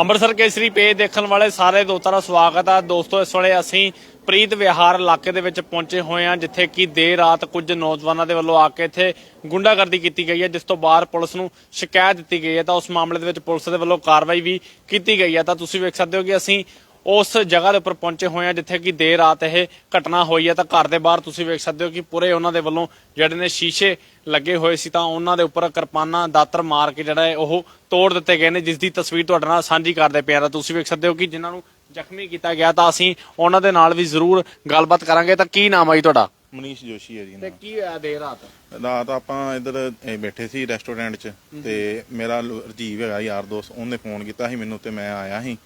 ਅੰਮ੍ਰਿਤਸਰ ਕੇਸਰੀ page ਦੇਖਣ ਵਾਲੇ ਸਾਰੇ ਦੋਸਤਾਂ ਦਾ ਸਵਾਗਤ ਹੈ ਦੋਸਤੋ, ਇਸ ਵੇਲੇ ਅਸੀਂ ਪ੍ਰੀਤ ਵਿਹਾਰ ਇਲਾਕੇ ਦੇ ਵਿੱਚ ਪਹੁੰਚੇ ਹੋਏ ਹਾਂ, ਜਿੱਥੇ ਕਿ ਦੇਰ ਰਾਤ ਕੁਝ ਨੌਜਵਾਨਾਂ ਦੇ ਵੱਲੋਂ ਆ ਕੇ ਇੱਥੇ ਗੁੰਡਾਗਰਦੀ ਕੀਤੀ ਗਈ ਹੈ, ਜਿਸ ਤੋਂ ਬਾਅਦ ਪੁਲਿਸ ਨੂੰ ਸ਼ਿਕਾਇਤ ਦਿੱਤੀ ਗਈ ਹੈ। ਤਾਂ ਉਸ ਮਾਮਲੇ ਦੇ ਵਿੱਚ ਪੁਲਿਸ ਦੇ ਵੱਲੋਂ ਕਾਰਵਾਈ ਵੀ ਕੀਤੀ ਗਈ ਹੈ। ਤਾਂ ਤੁਸੀਂ ਵੇਖ ਸਕਦੇ ਹੋ ਕਿ ਅਸੀਂ ਉਸ ਜਗ੍ਹਾ ਦੇ ਉੱਪਰ ਪਹੁੰਚੇ ਹੋਏ ਹਾਂ ਜਿੱਥੇ ਕਿ ਦੇਰ ਰਾਤ ਇਹ ਘਟਨਾ ਹੋਈ ਹੈ ਤਾਂ ਘਰ ਦੇ ਬਾਹਰ ਤੁਸੀਂ ਵੇਖ ਸਕਦੇ ਹੋ ਕਿ ਪੂਰੇ ਉਹਨਾਂ ਦੇ ਵੱਲੋਂ ਜਿਹੜੇ ਨੇ ਸ਼ੀਸ਼ੇ ਲੱਗੇ ਹੋਏ ਸੀ ਤਾਂ ਉਹਨਾਂ ਦੇ ਉੱਪਰ ਕਿਰਪਾਨਾਂ ਦਾਤਰ ਮਾਰ ਕੇ ਜਿਹੜਾ ਹੈ ਉਹ ਤੋੜ ਦਿੱਤੇ ਗਏ ਨੇ ਜਿਸ ਦੀ ਤਸਵੀਰ ਤੁਹਾਡੇ ਨਾਲ ਸਾਂਝੀ ਕਰਦੇ ਪਿਆ ਤਾਂ ਤੁਸੀਂ ਵੇਖ ਸਕਦੇ ਹੋ ਕਿ ਜਿਨ੍ਹਾਂ ਨੂੰ ਜ਼ਖਮੀ ਕੀਤਾ ਗਿਆ ਤਾਂ ਅਸੀਂ ਉਹਨਾਂ ਦੇ ਨਾਲ ਵੀ ਜ਼ਰੂਰ ਗੱਲਬਾਤ ਕਰਾਂਗੇ। ਤਾਂ ਕੀ ਨਾਮ ਹੈ ਜੀ ਤੁਹਾਡਾ? ਮਨੀਸ਼ ਜੋਸ਼ੀ ਹੈ ਜੀ ਤੇ ਨਾਮ। ਕੀ ਹੋਇਆ ਦੇਰ ਰਾਤ? ਰਾਤ ਆਪਾਂ ਇੱਧਰ ਇਹ ਬੈਠੇ ਸੀ ਰੈਸਟੋਰੈਂਟ 'ਚ ਤੇ ਮੇਰਾ ਲ- ਰਜੀਵ ਹੈਗਾ ਯਾਰ ਦੋਸਤ ਉਹਨੇ ਫੋਨ ਕੀਤਾ ਸੀ ਮੈਨੂੰ ਤੇ ਮੈਂ ਆਇਆ ਸੀ।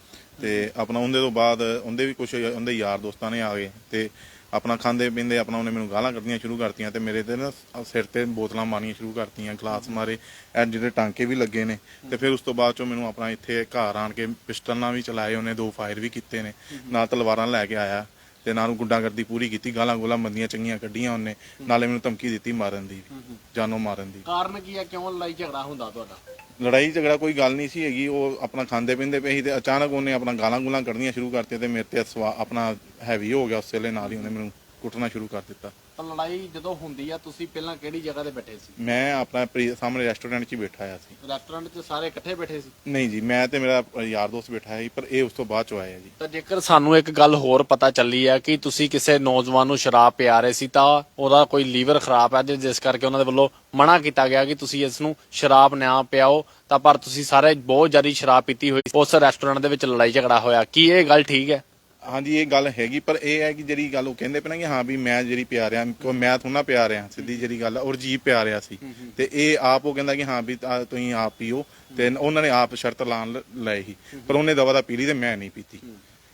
ਤੇ ਆਪਣਾ ਉਹਦੇ ਤੋਂ ਬਾਅਦ ਉਹਦੇ ਵੀ ਕੁਝ ਉਹਦੇ ਯਾਰ ਦੋਸਤਾਂ ਨੇ ਆ ਗਏ ਤੇ ਆਪਣਾ ਖਾਂਦੇ ਪੀਂਦੇ ਆਪਣਾ ਉਹਨੇ ਮੈਨੂੰ ਗਾਲਾਂ ਕੱਢਣੀਆਂ ਸ਼ੁਰੂ ਕਰਤੀਆਂ ਤੇ ਮੇਰੇ ਤੇ ਨਾ ਸਿਰ ਤੇ ਬੋਤਲਾਂ ਮਾਰਨੀਆਂ ਸ਼ੁਰੂ ਕਰਤੀਆਂ, ਗਲਾਸ ਮਾਰੇ ਐ ਜਿਹੜੇ ਟਾਂਕੇ ਵੀ ਲੱਗੇ ਨੇ ਤੇ ਫਿਰ ਉਸ ਤੋਂ ਬਾਅਦ ਚੋਂ ਮੈਨੂੰ ਆਪਣਾ ਇੱਥੇ ਘਰ ਆਣ ਕੇ ਪਿਸਟਲ ਨਾਲ ਵੀ ਚਲਾਏ ਉਹਨੇ, ਦੋ ਫਾਇਰ ਵੀ ਕੀਤੇ ਨੇ, ਨਾਲ ਤਲਵਾਰਾਂ ਲੈ ਕੇ ਆਇਆ ਤੇ ਨਾਲ ਨੂੰ ਗੁੰਡਾਗਰਦੀ ਪੂਰੀ ਕੀਤੀ, ਗਾਲਾਂ ਗੋਲਾਂ ਮੰਦੀਆਂ ਚੰਗੀਆਂ ਕੱਢੀਆਂ ਉਹਨੇ, ਨਾਲੇ ਮੈਨੂੰ ਧਮਕੀ ਦਿੱਤੀ ਮਾਰਨ ਦੀ, ਜਾਨੋਂ ਮਾਰਨ ਦੀ। ਕਾਰਨ ਕੀ ਹੈ? ਕਿਉਂ ਲੜਾਈ ਝਗੜਾ ਹੁੰਦਾ ਤੁਹਾਡਾ? ਲੜਾਈ ਝਗੜਾ ਕੋਈ ਗੱਲ ਨਹੀਂ ਸੀ ਹੈਗੀ, ਉਹ ਆਪਣਾ ਖਾਂਦੇ ਪੀਂਦੇ ਪਏ ਸੀ ਤੇ ਅਚਾਨਕ ਉਹਨੇ ਆਪਣਾ ਗਾਲਾਂ ਗੁਲਾਂ ਕੱਢਣੀਆਂ ਸ਼ੁਰੂ ਕਰਤੀਆਂ ਤੇ ਮੇਰੇ ਤੇ ਸਵਾ ਆਪਣਾ ਹੈਵੀ ਹੋ ਗਿਆ ਉਸ ਵੇਲੇ ਨਾਲ ਹੀ ਉਹਨੇ ਮੈਨੂੰ ਕੁੱਟਣਾ ਸ਼ੁਰੂ ਕਰ ਦਿੱਤਾ। ਤਾਂ ਲੜਾਈ ਜਦੋਂ ਹੁੰਦੀ ਆ ਤੁਸੀਂ ਪਹਿਲਾਂ ਕਿਹੜੀ ਜਗ੍ਹਾ ਤੇ ਬੈਠੇ ਸੀ? ਮੈਂ ਆਪਣਾ ਪ੍ਰੀ- ਸਾਹਮਣੇ ਰੈਸਟੋਰੈਂਟ 'ਚ ਹੀ ਬੈਠਾ ਆ ਸੀ। ਰੈਸਟੋਰੈਂਟ 'ਚ ਸਾਰੇ ਇਕੱਠੇ ਬੈਠੇ ਸੀ? ਨਹੀਂ ਜੀ ਮੈਂ ਤੇ ਮੇਰਾ ਯਾਰ ਦੋਸਤ ਬੈਠਾ ਸੀ ਪਰ ਇਹ ਉਸ ਤੋਂ ਬਾਅਦ ਚ ਆਇਆ ਜੀ। ਤਾਂ ਜੇਕਰ ਸਾਨੂੰ ਇੱਕ ਗੱਲ ਹੋਰ ਪਤਾ ਚੱਲੀ ਹੈ ਕਿ ਤੁਸੀਂ ਕਿਸੇ ਨੌਜਵਾਨ ਨੂੰ ਸ਼ਰਾਬ ਪਿਆ ਰਹੇ ਸੀ ਤਾਂ ਉਹਦਾ ਕੋਈ ਲੀਵਰ ਖਰਾਬ ਹੈ ਜਿ- ਜਿਸ ਕਰਕੇ ਉਹਨਾਂ ਦੇ ਵੱਲੋਂ ਮਨਾ ਕੀਤਾ ਗਿਆ ਕਿ ਤੁਸੀਂ ਇਸ ਨੂੰ ਸ਼ਰਾਬ ਨਾ ਪਿਆਓ। ਤਾਂ ਪਰ ਤੁਸੀਂ ਸਾਰੇ ਬਹੁਤ ਜ਼ਿਆਦਾ ਸ਼ਰਾਬ ਪੀਤੀ ਹੋਈ ਉਸ ਰੈਸਟੋਰੈਂਟ ਦੇ ਵਿੱਚ ਲੜਾਈ ਝਗੜਾ ਹੋਇਆ। ਕੀ ਇਹ ਗੱਲ ਠੀਕ ਹੈ? ਹਾਂਜੀ ਇਹ ਗੱਲ ਹੈਗੀ ਪਰ ਇਹ ਹੈ ਕਿ ਜਿਹੜੀ ਗੱਲ ਉਹ ਕਹਿੰਦੇ ਪਏ ਨਾ ਕਿ ਹਾਂ ਵੀ ਮੈਂ ਜਿਹੜੀ ਪਿਆ ਰਿਹਾ ਕੋਈ ਮੈਂ ਥੋੜਾ ਪਿਆ ਰਿਹਾ ਸਿੱਧੀ ਜਿਹੜੀ ਗੱਲ ਆ ਔਰ ਜੀ ਪਿਆ ਰਿਹਾ ਸੀ। ਤੇ ਇਹ ਆਪ ਉਹ ਕਹਿੰਦਾ ਕਿ ਹਾਂ ਵੀ ਤਾਂ ਤੁਸੀਂ ਆਪ ਪੀਓ ਤੇ ਉਹਨਾਂ ਨੇ ਆਪ ਸ਼ਰਤ ਲਾਣ ਲ- ਲਏ ਸੀ। ਪਰ ਉਹਨੇ ਦਵਾ ਦਾ ਪੀ ਲਈ ਤੇ ਮੈਂ ਨਹੀਂ ਪੀਤੀ।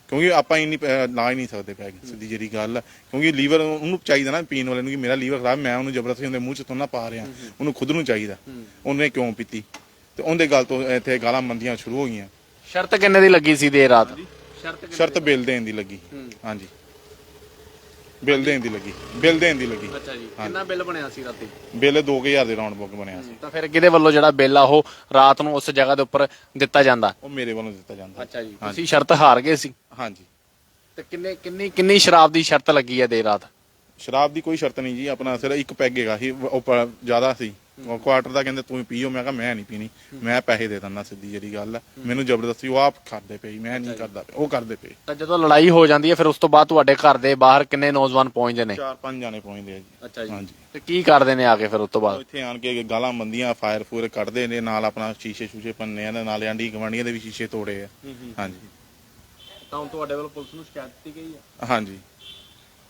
ਕਿਉਂਕਿ ਆਪਾਂ ਇੰਨੀ ਲਾ ਹੀ ਨਹੀਂ ਸਕਦੇ ਪੈ ਸਿੱਧੀ ਜਿਹੜੀ ਗੱਲ ਆ। ਕਿਉਂਕਿ ਲੀਵਰ ਉਹਨੂੰ ਚਾਹੀਦਾ ਨਾ ਪੀਣ ਵਾਲੇ ਨੂੰ ਕਿ ਮੇਰਾ ਲੀਵਰ ਖਰਾਬ ਮੈਂ ਉਹਨੂੰ ਜ਼ਬਰਦਸਤੀ ਉਹਦੇ ਮੂੰਹ ਚ ਤੋਂ ਨਾ ਪਾ ਰਿਹਾ ਉਹਨੂੰ ਖੁਦ ਨੂੰ ਚਾਹੀਦਾ। ਉਹਨੇ ਕਿਉਂ ਪੀਤੀ? ਤੇ ਉਹਦੇ ਗੱਲ ਤੋਂ ਇੱਥੇ ਗਾਲਾਂ ਮੰਦੀਆਂ ਸ਼ੁਰੂ ਹੋ ਗਈਆਂ। ਸ਼ਰਤ ਕਿੰਨੇ ਦੀ ਲੱਗੀ ਸੀ ਦੇਰ ਰਾਤ? ਸ਼ਰਤ ਸ਼ਰਤ ਬਿੱਲ ਦੇਣ ਦੀ ਲੱਗੀ। ਹਾਂਜੀ। ਬਿੱਲ ਦੇਣ ਦੀ ਲੱਗੀ। ਬਿੱਲ ਦੇਣ ਦੀ ਲੱਗੀ। ਅੱਛਾ ਜੀ। ਕਿੰਨਾ ਬਿੱਲ ਬਣਿਆ ਸੀ ਰਾਤੀ? ਬਿੱਲ 2000 ਦੇ ਰਾਉਂਡ ਬੁੱਕ ਬਣਿਆ ਸੀ। ਤਾਂ ਫਿਰ ਕਿਹਦੇ ਵੱਲੋਂ ਜਿਹੜਾ ਬਿੱਲ ਆ ਉਹ ਰਾਤ ਨੂੰ ਉਸ ਜਗ੍ਹਾ ਦੇ ਉੱਪਰ ਦਿੱਤਾ ਜਾਂਦਾ? ਉਹ ਮੇਰੇ ਵੱਲੋਂ ਦਿੱਤਾ ਜਾਂਦਾ। ਅੱਛਾ ਜੀ। ਤੁਸੀਂ ਸ਼ਰਤ ਹਾਰ ਗਏ ਸੀ। ਹਾਂਜੀ। ਤੇ ਕਿੰਨੇ ਕਿੰਨੀ ਕਿੰਨੀ ਸ਼ਰਾਬ ਦੀ ਸ਼ਰਤ ਲੱਗੀ ਹੈ ਦੇਰ ਰਾਤ? ਸ਼ਰਾਬ ਦੀ ਕੋਈ ਸ਼ਰਤ ਨਹੀਂ ਜੀ। ਆਪਣਾ ਸਿਰ ਇੱਕ ਪੈਗ ਹੈਗਾ ਸੀ। ਉਹ ਪ- ਜ਼ਿਆਦਾ ਸੀ। ਉਹ ਕੁਆਟਰ ਦਾ ਕਹਿੰਦੇ ਤੂੰ ਪੀਓ। ਮੈਂ ਕਿਹਾ ਮੈਂ ਨਹੀਂ ਪੀਣੀ। ਮੈਂ ਪੈਸੇ ਦੇ ਦਿੰਦਾ ਸਿੱਧੀ ਜਿਹੜੀ ਗੱਲ ਹੈ ਮੈਨੂੰ ਜ਼ਬਰਦਸਤੀ ਉਹ ਆਪ ਕਰਦੇ ਪਏ। ਮੈਂ ਨਹੀਂ ਕਰਦਾ। ਪਿਆ, ਉਹ ਕਰਦੇ ਪਏ। ਤਾਂ ਜਦੋਂ ਲੜਾਈ ਹੋ ਜਾਂਦੀ ਹੈ ਫਿਰ ਉਸ ਤੋਂ ਬਾਅਦ ਤੁਹਾਡੇ ਘਰ ਦੇ ਬਾਹਰ ਕਿੰਨੇ ਨੌਜਵਾਨ ਪਹੁੰਚਦੇ ਨੇ? ਚਾਰ ਪੰਜ ਜਾਣੇ ਪਹੁੰਚਦੇ ਆ ਜੀ। ਅੱਛਾ ਹਾਂਜੀ। ਤੇ ਕੀ ਕਰਦੇ ਨੇ ਆ ਕੇ ਫਿਰ ਉਸ ਤੋਂ ਉਹ ਬਾਅਦ ਇੱਥੇ ਆਣ ਕੇ ਗਾਲਾਂ ਮੰਦੀਆਂ ਫਾਇਰ ਫੂਰ ਕੱਢਦੇ ਨੇ ਨਾਲ ਆਪਣਾ ਸ਼ੀਸ਼ੇ ਸ਼ੂਸ਼ੇ ਪੰਨੇ ਆ ਤੇ ਨਾਲ ਆਂਡੀ ਗਵਾਂਡੀਆਂ ਦੇ ਵੀ ਸ਼ੀਸ਼ੇ ਤੋੜੇ ਆ। ਹਾਂਜੀ। ਤਾਂ ਤੁਹਾਡੇ ਵੱਲੋਂ ਪੁਲਿਸ ਨੂੰ ਸ਼ਿਕਾਇਤ ਦਿੱਤੀ ਗਈ ਹੈ ਹਾਂਜੀ।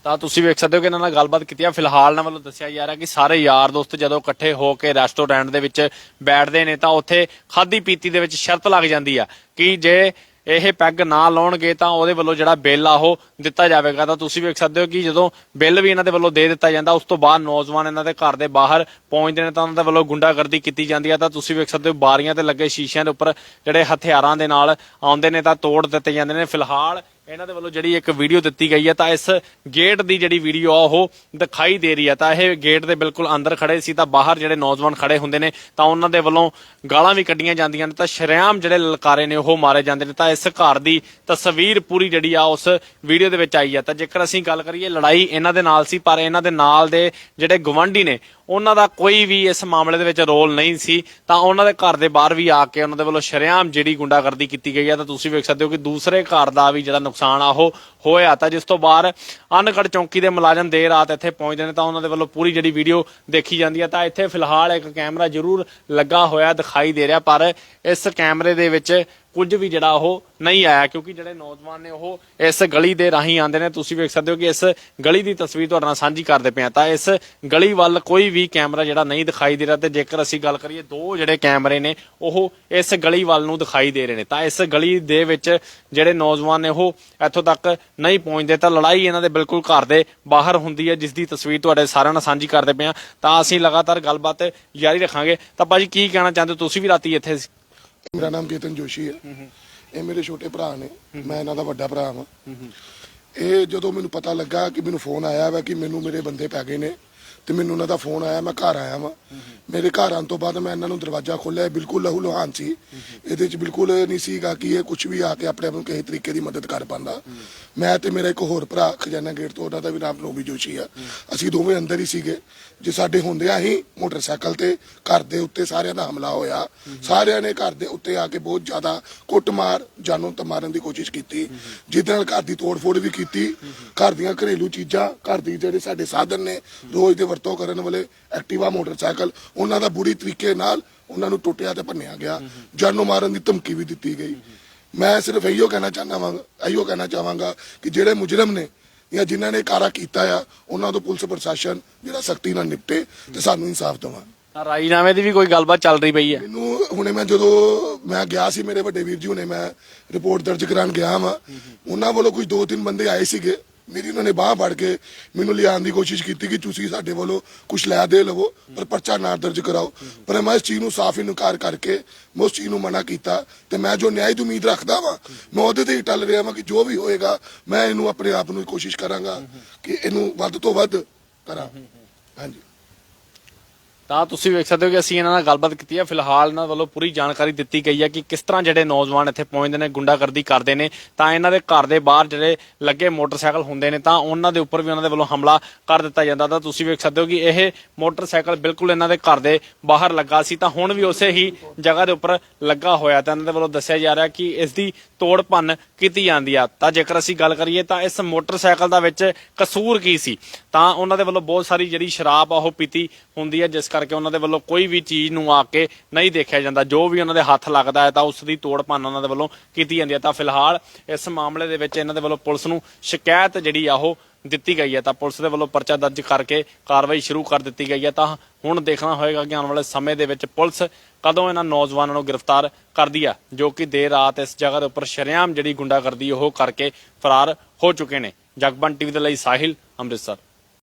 ਤਾਂ ਤੁਸੀਂ ਵੇਖ ਸਕਦੇ ਹੋ ਕਿ ਇਹਨਾਂ ਨਾਲ ਗੱਲਬਾਤ ਕੀਤੀ ਹੈ ਫਿਲਹਾਲ ਇਹਨਾਂ ਵੱਲੋਂ ਦੱਸਿਆ ਜਾ ਰਿਹਾ ਕਿ ਸਾਰੇ ਯਾਰ ਦੋਸਤ ਜਦੋਂ ਇਕੱਠੇ ਹੋ ਕੇ ਰੈਸਟੋਰੈਂਟ ਦੇ ਵਿੱਚ ਬੈਠਦੇ ਨੇ ਤਾਂ ਉੱਥੇ ਖਾਦੀ ਪੀਤੀ ਦੇ ਵਿੱਚ ਸ਼ਰਤ ਲੱਗ ਜਾਂਦੀ ਆ ਕਿ ਜੇ ਇਹ ਪੈਗ ਨਾ ਲਾਉਣਗੇ ਤਾਂ ਉਹਦੇ ਵੱਲੋਂ ਜਿਹੜਾ ਬਿੱਲ ਆ ਉਹ ਦਿੱਤਾ ਜਾਵੇਗਾ। ਤਾਂ ਤੁਸੀਂ ਵੇਖ ਸਕਦੇ ਹੋ ਕਿ ਜਦੋਂ ਬਿੱਲ ਵੀ ਇਹਨਾਂ ਦੇ ਵੱਲੋਂ ਦੇ ਦਿੱਤਾ ਜਾਂਦਾ, ਉਸ ਤੋਂ ਬਾਅਦ ਨੌਜਵਾਨ ਇਹਨਾਂ ਦੇ ਘਰ ਦੇ ਬਾਹਰ ਪਹੁੰਚਦੇ ਨੇ ਤਾਂ ਉਹਨਾਂ ਦੇ ਵੱਲੋਂ ਗੁੰਡਾਗਰਦੀ ਕੀਤੀ ਜਾਂਦੀ ਆ। ਤਾਂ ਤੁਸੀਂ ਵੇਖ ਸਕਦੇ ਹੋ ਬਾਰੀਆਂ ਤੇ ਲੱਗੇ ਸ਼ੀਸ਼ਿਆਂ ਦੇ ਉੱਪਰ ਜਿਹੜੇ ਹਥਿਆਰਾਂ ਦੇ ਨਾਲ ਆਉਂਦੇ ਨੇ ਤਾਂ ਤੋੜ ਦਿੱਤੇ ਜਾਂਦੇ ਨੇ। ਫਿਲਹਾਲ ਇਹਨਾਂ ਦੇ ਵੱਲੋਂ ਜਿਹੜੀ ਇੱਕ ਵੀਡੀਓ ਦਿੱਤੀ ਗਈ ਹੈ ਤਾਂ ਇਸ ਗੇਟ ਦੀ ਜਿਹੜੀ ਵੀਡੀਓ ਆ, ਉਹ ਦਿਖਾਈ ਦੇ ਰਹੀ ਹੈ। ਤਾਂ ਇਹ ਗੇਟ ਦੇ ਬਿਲਕੁਲ ਅੰਦਰ ਖੜੇ ਸੀ ਤਾਂ ਬਾਹਰ ਜਿਹੜੇ ਨੌਜਵਾਨ ਖੜੇ ਹੁੰਦੇ ਨੇ ਤਾਂ ਉਹਨਾਂ ਦੇ ਵੱਲੋਂ ਗਾਲਾਂ ਵੀ ਕੱਢੀਆਂ ਜਾਂਦੀਆਂ ਨੇ ਤਾਂ ਸ਼ਰੇਆਮ ਜਿਹੜੇ ਲਲਕਾਰੇ ਨੇ, ਉਹ ਮਾਰੇ ਜਾਂਦੇ ਨੇ। ਤਾਂ ਇਸ ਘਰ ਦੀ ਤਸਵੀਰ ਪੂਰੀ ਜਿਹੜੀ ਆ, ਉਸ ਵੀਡੀਓ ਦੇ ਵਿੱਚ ਆਈ ਹੈ। ਤਾਂ ਜੇਕਰ ਅਸੀਂ ਗੱਲ ਕਰੀਏ, ਲੜਾਈ ਇਹਨਾਂ ਦੇ ਨਾਲ ਸੀ, ਪਰ ਇਹਨਾਂ ਦੇ ਨਾਲ ਦੇ ਜਿਹੜੇ ਗਵੰਡੀ ਨੇ ਉਹਨਾਂ ਦਾ ਕੋਈ ਵੀ ਇਸ ਮਾਮਲੇ ਦੇ ਵਿੱਚ ਰੋਲ ਨਹੀਂ ਸੀ, ਤਾਂ ਉਹਨਾਂ ਦੇ ਘਰ ਦੇ ਬਾਹਰ ਵੀ ਆ ਕੇ ਉਹਨਾਂ ਦੇ ਵੱਲੋਂ ਸ਼ਰੇਆਮ ਜਿਹੜੀ ਗੁੰਡਾਗਰਦੀ ਕੀਤੀ ਗਈ ਹੈ ਤਾਂ ਤੁਸੀਂ ਵੇਖ ਸਕਦੇ ਹੋ ਕਿ ਦੂਸਰੇ ਘਰ ਦਾ ਵੀ ਜਿਹੜਾ ਨੁਕਸਾਨ ਆ, ਉਹ ਹੋਇਆ ਤਾਂ ਜਿਸ ਤੋਂ ਬਾਅਦ ਅਨਗੜ ਚੌਂਕੀ ਦੇ ਮੁਲਾਜ਼ਮ ਦੇਰ ਰਾਤ ਇੱਥੇ ਪਹੁੰਚਦੇ ਨੇ ਤਾਂ ਉਹਨਾਂ ਦੇ ਵੱਲੋਂ ਪੂਰੀ ਜਿਹੜੀ ਵੀਡੀਓ ਦੇਖੀ ਜਾਂਦੀ ਹੈ। ਤਾਂ ਇੱਥੇ ਫਿਲਹਾਲ ਇੱਕ ਕੈਮਰਾ ਜ਼ਰੂਰ ਲੱਗਾ ਹੋਇਆ ਦਿਖਾਈ ਦੇ ਰਿਹਾ, ਪਰ ਇਸ ਕੈਮਰੇ ਦੇ ਵਿੱਚ ਕੁਝ ਵੀ ਜਿਹੜਾ ਉਹ ਨਹੀਂ ਆਇਆ, ਕਿਉਂਕਿ ਜਿਹੜੇ ਨੌਜਵਾਨ ਨੇ ਉਹ ਇਸ ਗਲੀ ਦੇ ਰਾਹੀਂ ਆਉਂਦੇ ਨੇ। ਤੁਸੀਂ ਵੇਖ ਸਕਦੇ ਹੋ ਕਿ ਇਸ ਗਲੀ ਦੀ ਤਸਵੀਰ ਤੁਹਾਡੇ ਨਾਲ ਸਾਂਝੀ ਕਰਦੇ ਪਏ ਹਾਂ। ਤਾਂ ਇਸ ਗਲੀ ਵੱਲ ਕੋਈ ਵੀ ਕੈਮਰਾ ਜਿਹੜਾ ਨਹੀਂ ਦਿਖਾਈ ਦੇ ਰਿਹਾ ਤੇ ਜੇਕਰ ਅਸੀਂ ਗੱਲ ਕਰੀਏ, ਦੋ ਜਿਹੜੇ ਕੈਮਰੇ ਨੇ, ਉਹ ਇਸ ਗਲੀ ਵੱਲ ਨੂੰ ਦਿਖਾਈ ਦੇ ਰਹੇ ਨੇ। ਤਾਂ ਇਸ ਗਲੀ ਦੇ ਵਿੱਚ ਜਿਹੜੇ ਨੌਜਵਾਨ ਨੇ ਉਹ ਇੱਥੋਂ ਤੱਕ ਨਹੀਂ ਪਹੁੰਚਦੇ ਤਾਂ ਲੜਾਈ ਇਹਨਾਂ ਦੇ ਬਿਲਕੁਲ ਘਰ ਦੇ ਬਾਹਰ ਹੁੰਦੀ ਹੈ ਜਿਸ ਦੀ ਤਸਵੀਰ ਤੁਹਾਡੇ ਸਾਰਿਆਂ ਨਾਲ ਸਾਂਝੀ ਕਰਦੇ ਪਏ ਤਾਂ ਅਸੀਂ ਲਗਾਤਾਰ ਗੱਲਬਾਤ ਜਾਰੀ ਰੱਖਾਂਗੇ। ਤਾਂ ਭਾਜੀ ਕੀ ਕਹਿਣਾ ਚਾਹੁੰਦੇ ਤੁਸੀਂ ਵੀ ਰਾਤੀ ਇੱਥੇ ਸੀ। ਮੇਰਾ ਨਾਮ ਕੇਤਨ ਜੋਸ਼ੀ ਹੈ। ਇਹ ਮੇਰੇ ਛੋਟੇ ਭਰਾ ਨੇ। ਮੈਂ ਇਹਨਾਂ ਦਾ ਵੱਡਾ ਭਰਾ ਹਾਂ। ਇਹ ਜਦੋਂ ਮੈਨੂੰ ਪਤਾ ਲੱਗਾ ਕਿ ਮੈਨੂੰ ਫੋਨ ਆਇਆ ਵਾ ਕਿ ਮੈਨੂੰ ਮੇਰੇ ਬੰਦੇ ਪੈ ਗਏ ਨੇ ਤੇ ਮੈਨੂੰ ਉਹਨਾਂ ਦਾ ਫੋਨ ਆਇਆ, ਮੈਂ ਘਰ ਆਇਆ ਵਾਂ। ਮੇਰੇ ਘਰ ਆਉਣ ਤੋਂ ਬਾਅਦ ਮੈਂ ਇਹਨਾਂ ਨੂੰ ਦਰਵਾਜ਼ਾ ਖੋਲ੍ਹਿਆ ਬਿਲਕੁਲ ਲਹੂ ਲੁਹਾਨ ਸੀ। ਇਹਦੇ ਚ ਬਿਲਕੁਲ ਨਹੀਂ ਸੀਗਾ ਕਿ ਇਹ ਕੁਝ ਵੀ ਆ ਕੇ ਆਪਣੇ ਆਪ ਨੂੰ ਕਿਸੇ ਤਰੀਕੇ ਦੀ ਮਦਦ ਕਰ ਪਾਉਂਦਾ। ਮੈਂ ਤੇ ਮੇਰਾ ਇੱਕ ਹੋਰ ਭਰਾ ਖਜ਼ਾਨਾ ਗੇਟ ਤੋਂ, ਉਹਨਾਂ ਦਾ ਵੀ ਨਾਮ ਨੋਬੀ ਜੋਸ਼ੀ ਆ। ਅਸੀਂ ਦੋਵੇਂ ਅੰਦਰ ਹੀ ਸੀਗੇ। ਜੇ ਸਾਡੇ ਹੁੰਦਿਆਂ ਹੀ ਮੋਟਰਸਾਈਕਲ ਤੇ ਘਰ ਦੇ ਉੱਤੇ ਸਾਰਿਆਂ ਦਾ ਹਮਲਾ ਹੋਇਆ। ਸਾਰਿਆਂ ਨੇ ਘਰ ਦੇ ਉੱਤੇ ਆ ਕੇ ਬਹੁਤ ਜ਼ਿਆਦਾ ਕੁੱਟਮਾਰ, ਜਾਨੋਂ ਮਾਰਨ ਦੀ ਕੋਸ਼ਿਸ਼ ਕੀਤੀ। ਜਿਹਦੇ ਨਾਲ ਘਰ ਦੀ ਤੋੜਫੋੜ ਵੀ ਕੀਤੀ। ਘਰ ਦੀਆਂ ਘਰੇਲੂ ਚੀਜ਼ਾਂ, ਘਰ ਦੀ ਜਿਹੜੇ ਸਾਡੇ ਸਾਧਨ ਨੇ, ਰੋਜ਼ ਦੇ ਵਰਤੋਂ ਕਰਨ ਵਾਲੇ ਐਕਟਿਵਾ ਮੋਟਰਸਾਈਕਲ ਉਹਨਾਂ ਦਾ ਬੁਰੀ ਤਰੀਕੇ ਨਾਲ ਉਹਨਾਂ ਨੂੰ ਟੁੱਟਿਆ ਤੇ ਭੰਨਿਆ ਗਿਆ। ਜਾਨੋਂ ਮਾਰਨ ਦੀ ਧਮਕੀ ਵੀ ਦਿੱਤੀ ਗਈ। ਮੈਂ ਸਿਰਫ ਇਹੋ ਕਹਿਣਾ ਚਾਹੁੰਦਾ ਵਾਂ ਇਹੋ ਕਹਿਣਾ ਚਾਹਾਂਗਾ ਕਿ ਜਿਹੜੇ ਮੁਜਰਮ ਨੇ ਜਾਂ ਜਿਨ੍ਹਾਂ ਨੇ ਕਾਰਾ ਕੀਤਾ ਆ ਉਹਨਾਂ ਤੋਂ ਪੁਲਿਸ ਪ੍ਰਸ਼ਾਸਨ ਜਿਹੜਾ ਸਖਤੀ ਨਾਲ ਨਿਪਟੇ ਤੇ ਸਾਨੂੰ ਇਨਸਾਫ ਦੇਵਾਂ। ਰਾਜੀਨਾਮੇ ਦੀ ਵੀ ਕੋਈ ਗੱਲਬਾਤ ਚੱਲ ਰਹੀ ਪਈ ਹੈ। ਮੈਨੂੰ ਹੁਣੇ ਮੈਂ ਜਦੋਂ ਮੈਂ ਗਿਆ ਸੀ ਮੇਰੇ ਵੱਡੇ ਵੀਰ ਜੀ ਹੁਣੇ ਮੈਂ ਰਿਪੋਰਟ ਦਰਜ ਕਰਾਉਣ ਗਿਆ ਵਾਂ ਉਹਨਾਂ ਵੱਲੋਂ ਕੁਝ ਦੋ ਤਿੰਨ ਬੰਦੇ ਆਏ ਸੀਗੇ। ਮੇਰੀ ਉਹਨਾਂ ਨੇ ਬਾਹ ਫੜ ਕੇ ਮੈਨੂੰ ਲਿਆਉਣ ਦੀ ਕੋਸ਼ਿਸ਼ ਕੀਤੀ ਕਿ ਤੁਸੀਂ ਸਾਡੇ ਵੱਲੋਂ ਕੁਝ ਲੈ ਦੇ ਲਵੋ, ਪਰ ਪਰਚਾ ਨਾ ਦਰਜ ਕਰਾਓ। ਪਰ ਮੈਂ ਇਸ ਚੀਜ਼ ਨੂੰ ਸਾਫ਼ ਇਨਕਾਰ ਕਰਕੇ ਮੈਂ ਉਸ ਚੀਜ਼ ਨੂੰ ਮਨਾ ਕੀਤਾ ਤੇ ਮੈਂ ਜੋ ਨਿਆਂ ਦੀ ਉਮੀਦ ਰੱਖਦਾ ਵਾਂ, ਮੈਂ ਉਹਦੇ ਤੇ ਹੀ ਟੱਲ ਰਿਹਾ ਵਾਂ ਕਿ ਜੋ ਵੀ ਹੋਏਗਾ, ਮੈਂ ਇਹਨੂੰ ਆਪਣੇ ਆਪ ਨੂੰ ਕੋਸ਼ਿਸ਼ ਕਰਾਂਗਾ ਕਿ ਇਹਨੂੰ ਵੱਧ ਤੋਂ ਵੱਧ ਕਰਾਂ। ਹਾਂਜੀ। ਤਾਂ ਤੁਸੀਂ ਵੇਖ ਸਕਦੇ ਹੋ ਕਿ ਅਸੀਂ ਇਹਨਾਂ ਨਾਲ ਗੱਲਬਾਤ ਕੀਤੀ ਹੈ। ਫਿਲਹਾਲ ਇਹਨਾਂ ਵੱਲੋਂ ਪੂਰੀ ਜਾਣਕਾਰੀ ਦਿੱਤੀ ਗਈ ਹੈ ਕਿ ਕਿਸ ਤਰ੍ਹਾਂ ਜਿਹੜੇ ਨੌਜਵਾਨ ਇੱਥੇ ਪਹੁੰਚਦੇ ਨੇ, ਗੁੰਡਾਗਰਦੀ ਕਰਦੇ ਨੇ। ਤਾਂ ਇਹਨਾਂ ਦੇ ਘਰ ਦੇ ਬਾਹਰ ਜਿਹੜੇ ਲੱਗੇ ਮੋਟਰਸਾਈਕਲ ਹੁੰਦੇ ਨੇ, ਤਾਂ ਉਹਨਾਂ ਦੇ ਉੱਪਰ ਵੀ ਉਹਨਾਂ ਦੇ ਵੱਲੋਂ ਹਮਲਾ ਕਰ ਦਿੱਤਾ ਜਾਂਦਾ। ਤਾਂ ਤੁਸੀਂ ਵੇਖ ਸਕਦੇ ਹੋ ਕਿ ਇਹ ਮੋਟਰਸਾਈਕਲ ਬਿਲਕੁਲ ਇਹਨਾਂ ਦੇ ਘਰ ਦੇ ਬਾਹਰ ਲੱਗਾ ਸੀ। ਤਾਂ ਹੁਣ ਵੀ ਉਸੇ ਹੀ ਜਗ੍ਹਾ ਦੇ ਉੱਪਰ ਲੱਗਾ ਹੋਇਆ ਤਾਂ ਇਹਨਾਂ ਦੇ ਵੱਲੋਂ ਦੱਸਿਆ ਜਾ ਰਿਹਾ ਕਿ ਇਸ ਦੀ ਤੋੜ ਭੰਨ ਕੀਤੀ ਜਾਂਦੀ ਆ। ਤਾਂ ਜੇਕਰ ਅਸੀਂ ਗੱਲ ਕਰੀਏ ਤਾਂ ਇਸ ਮੋਟਰਸਾਈਕਲ ਦਾ ਵਿੱਚ ਕਸੂਰ ਕੀ ਸੀ? ਤਾਂ ਉਹਨਾਂ ਦੇ ਵੱਲੋਂ ਬਹੁਤ ਸਾਰੀ ਜਿਹੜੀ ਸ਼ਰਾਬ ਆ ਉਹ ਪੀਤੀ ਹੁੰਦੀ ਹੈ, ਜਿਸ ਕਰਕੇ ਉਹਨਾਂ ਦੇ ਵੱਲੋਂ ਕੋਈ ਵੀ ਚੀਜ਼ ਨੂੰ ਆ ਕੇ ਨਹੀਂ ਦੇਖਿਆ ਜਾਂਦਾ। ਜੋ ਵੀ ਉਹਨਾਂ ਦੇ ਹੱਥ ਲੱਗਦਾ ਹੈ ਤਾਂ ਉਸ ਦੀ ਤੋੜ ਭੰਨ ਉਹਨਾਂ ਦੇ ਵੱਲੋਂ ਕੀਤੀ ਜਾਂਦੀ ਹੈ। ਤਾਂ ਫਿਲਹਾਲ ਇਸ ਮਾਮਲੇ ਦੇ ਵਿੱਚ ਇਹਨਾਂ ਦੇ ਵੱਲੋਂ ਪੁਲਿਸ ਨੂੰ ਸ਼ਿਕਾਇਤ ਜਿਹੜੀ ਆ ਉਹ ਦਿੱਤੀ ਗਈ ਹੈ। ਤਾਂ ਪੁਲਿਸ ਦੇ ਵੱਲੋਂ ਪਰਚਾ ਦਰਜ ਕਰਕੇ ਕਾਰਵਾਈ ਸ਼ੁਰੂ ਕਰ ਦਿੱਤੀ ਗਈ ਹੈ। ਤਾਂ ਹੁਣ ਦੇਖਣਾ ਹੋਏਗਾ ਕਿ ਆਉਣ ਵਾਲੇ ਸਮੇਂ ਦੇ ਵਿੱਚ ਪੁਲਿਸ ਕਦੋਂ ਇਹਨਾਂ ਨੌਜਵਾਨਾਂ ਨੂੰ ਗ੍ਰਿਫਤਾਰ ਕਰਦੀ ਆ, ਜੋ ਕਿ ਦੇਰ ਰਾਤ ਇਸ ਜਗ੍ਹਾ ਦੇ ਉੱਪਰ ਸ਼ਰੇਆਮ ਜਿਹੜੀ ਗੁੰਡਾਗਰਦੀ ਉਹ ਕਰਕੇ ਫਰਾਰ ਹੋ ਚੁੱਕੇ ਨੇ। ਜਗਬਨ ਟੀਵੀ ਦੇ ਲਈ ਸਾਹਿਲ ਅੰਮ੍ਰਿਤਸਰ।